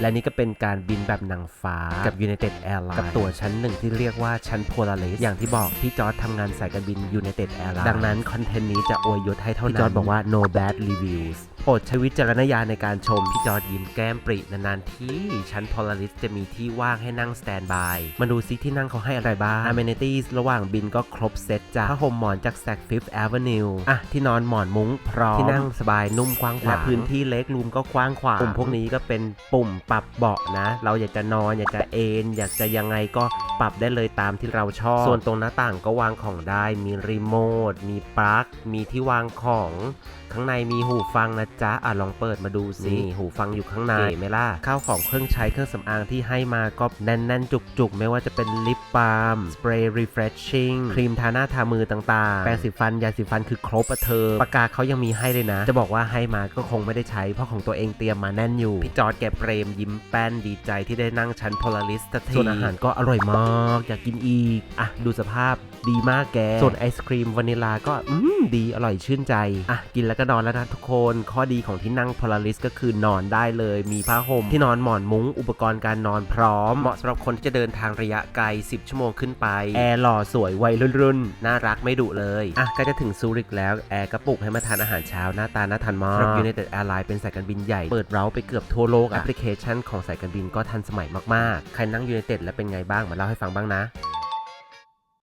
และนี่ก็เป็นการบินแบบนางฟ้ากับ United Airlines กับตั๋วชั้นหนึ่งที่เรียกว่าชั้น Polaris อย่างที่บอกพี่จอร์ดทำงานสายการบิน United Airlines ดังนั้นคอนเทนต์นี้จะอวยยศให้เท่านั้นพี่จอร์ดบอกว่า no bad reviews โป รดใช้วิจารณญาณในการชม พี่จอร์ดยิ้มแก้มปรินานๆที่ ชั้น Polaris จะมีที่ว่างให้นั่งสแตนบาย มาดูซิที่นั่งเขาให้อะไรบ้าง amenities ระหว่างบินก็ครบเซตจ้ะผ้าห่มหมอนจาก Saks Fifth Avenue อะที่นอนหมอนมุ้งพร้อมที่นั่งสบายนุ่มกว้างขวางและพื้นที่เล็กรูมก็กว้างขวางปุ่มพวกนี้ก็เป็นปุ่มปรับเบาะนะ เราอยากจะนอนอยากจะเอนอยากจะยังไงก็ ปรับได้เลยตามที่เราชอบ ส่วนตรงหน้าต่างก็วางของได้ มีรีโมท มีปลั๊ก มีที่วางของ ข้างในมีหูฟังนะจ๊ะ อะลองเปิดมาดูสิหูฟังอยู่ข้างในเก๋ไหมล่ะ ข้าวของเครื่องใช้เครื่องสำอางที่ให้มาก็แน่น ๆ จุก ๆ ไม่ว่าจะเป็นลิปบาล์ม สเปรย์ refreshing ครีมทาหน้าทามือต่างๆ แปรงสีฟัน ยาสีฟันคือครบอะเธอ ปากกาเขายังมีให้เลยนะ จะบอกว่าให้มาก็คงไม่ได้ใช้ เพราะของตัวเองเตรียมมาแน่นอยู่ พี่จอร์ดแกเปรมยิ้มแป้นดีใจที่ได้นั่งชั้น Polaris สักทีส่วนอาหารก็อร่อยมากอยากกินอีก อะ ดูสภาพดีมากแก ส่วนไอศครีมวานิลาก็อืมดีอร่อยชื่นใจ อะ กินแล้วก็นอนแล้วนะทุกคน ข้อดีของที่นั่ง Polaris ก็คือนอนได้เลย มีผ้าห่มที่นอนหมอนมุ้ง อุปกรณ์การนอนพร้อม เหมาะสำหรับคนที่จะเดินทางระยะไกล 10 ชั่วโมงขึ้นไป แอร์หล่อสวยวัยรุ่นๆน่ารักไม่ดุเลย อะก็จะถึงซูริกแล้ว แอร์ก็ปลุกให้มาทานอาหารเช้าหน้าตาน่าทานมากสำหรับ United Airlines เป็นสายการบินใหญ่ เปิดเร้าไปเกือบทั่วโลกแอปพลิเคชันของสายการบินก็ทันสมัยมากๆ ใครนั่ง United แล้วเป็นไงบ้างมาเล่าให้ฟังบ้างนะ